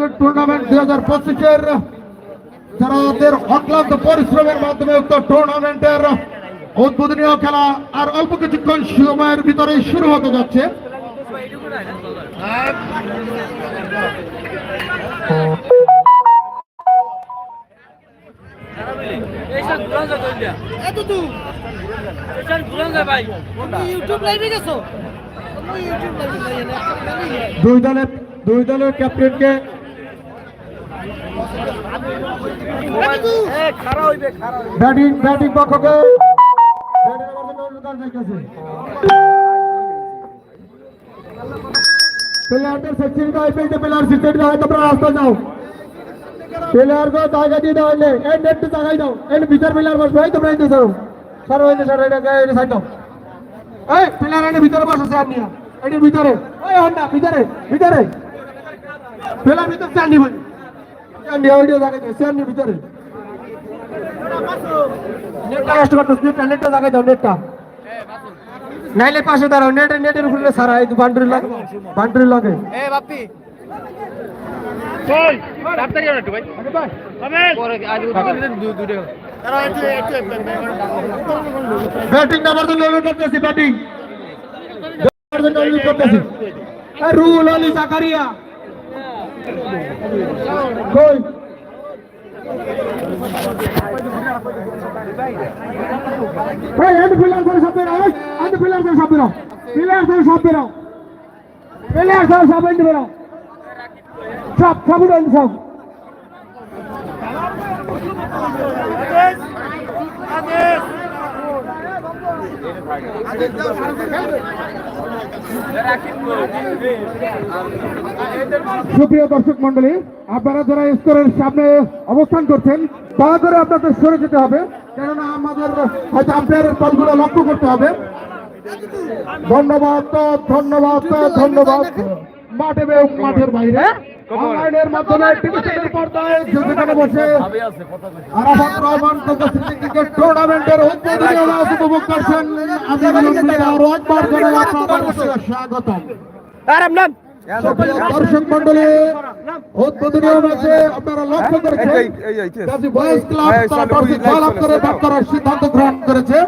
Cricket tournament দুই হাজার পঁচিশের যারা ওদের অক্লান্ত পরিশ্রমের মাধ্যমে উক্ত টুর্নামেন্টের উদ্বোধনীয় খেলা আর অল্প কিছুক্ষণ সময়ের ভিতরে শুরু হতে যাচ্ছে। ইউটিউব লাইভে গেছো? তুমি ইউটিউব লাইভে দুই দলের দুই দলের ক্যাপ্টেনকে ব্যাটিং ব্যাটিং পক্ষকে প্লেয়ারদের সেকশন का आईपीएल प्लेयर सिक्योरिटी দাও তোমরা রাস্তা যাও প্লেয়ার को জায়গা দিয়ে দাও এনে এই নেট জায়গায় দাও এই ভিতর প্লেয়ার বসবে এই তোমরা এনে যাও সর এনে সর এটা এই সাইড দাও এই প্লেয়ার এনে ভিতরে বসে স্যার নিয়া এটির ভিতরে ওই হন্ডা ভিতরে ভিতরে প্লেয়ার ভিতরে স্যার নিবেন স্যার নিয়া ওইটা জায়গায় দাও স্যার নিয়ে ভিতরে নেটটা নষ্ট করতেছ নেটটা নেটটা জায়গায় দাও নেটটা নাইলে পাশে দাঁড়াও নেট নেটের উপরে সারা এই বান্ডুরি লাগে বান্ডুরি লাগে এ বাপ্পি তাড়াতাড়ি আনো একটু ভাই পরে আজ দুটো ব্যাটিং নাম্বার তো লেভেল করতেছি ব্যাটিং করতেছি রুল আলী জাকারিয়া কই এই এন্ড ফিল্ডার করে সব বেরাও এন্ড ফিল্ডার করে সব বেরাও ফিল্ডার করে সব বেরাও ফিল্ডার করে সব এন্ড বেরাও সব সব উড়ান সব। সুপ্রিয় দর্শক মন্ডলী আপনারা যারা স্তরের সামনে অবস্থান করছেন, দয়া করে আপনাদের সরে যেতে হবে। কেননা আমাদের হয়তো আম্পায়ারের দলগুলো লক্ষ্য করতে হবে। ধন্যবাদ ধন্যবাদ ধন্যবাদ। মাঠে মাঠের বাইরে। অনলাইনের মাধ্যমে পর্দায় যেখানে বসে আরাফাত রহমান ক্রিকেট টুর্নামেন্টের উদ্বোধনী ম্যাচ উপভোগ করছেন আমি বিলম্বিত আরও একবার জানাই আপনাদের নাম দর্শক মন্ডলী ম্যাচে আপনারা লক্ষ্য করেছেন বয়েজ ক্লাব তারা টসে করে ব্যাট করার সিদ্ধান্ত গ্রহণ করেছে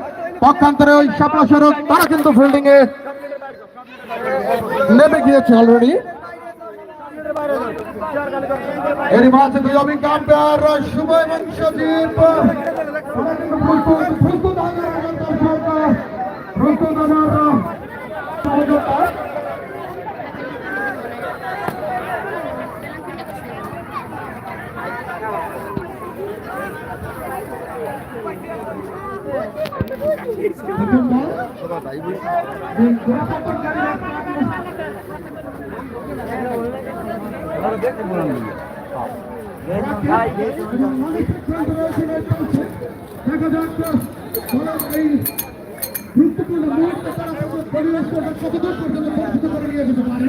পক্ষান্তরে ওই শাপলা সড়ক তারা কিন্তু ফিল্ডিং এ নেমে গিয়েছে অলরেডি এর মাঝে দুই অভিজ্ঞ আম্পায়ার শুভম এবং সজীব দেখা যাক গুরুত্বপূর্ণ মুহূর্তে তারা পরিবেশকে কতদূর পর্যন্ত পরিচিত করে নিয়ে যেতে পারে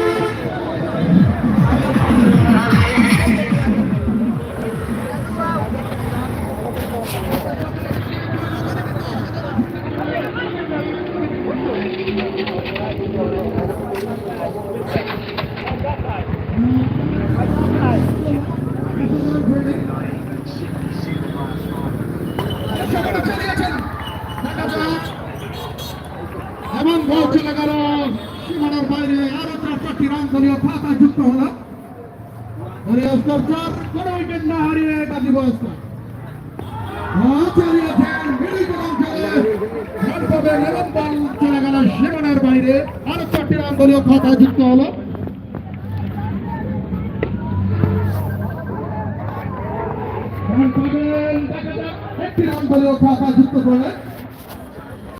দলীয় খাতা যুক্ত হলো হরিয়স্কর চার কোন উইকেট না হারিয়ে চালিয়েছেন মিলিত অঞ্চলে রান পাবেন এবং বল চলে গেল সীমানার বাইরে। একটি রান দলীয় খাতা যুক্ত করলেন।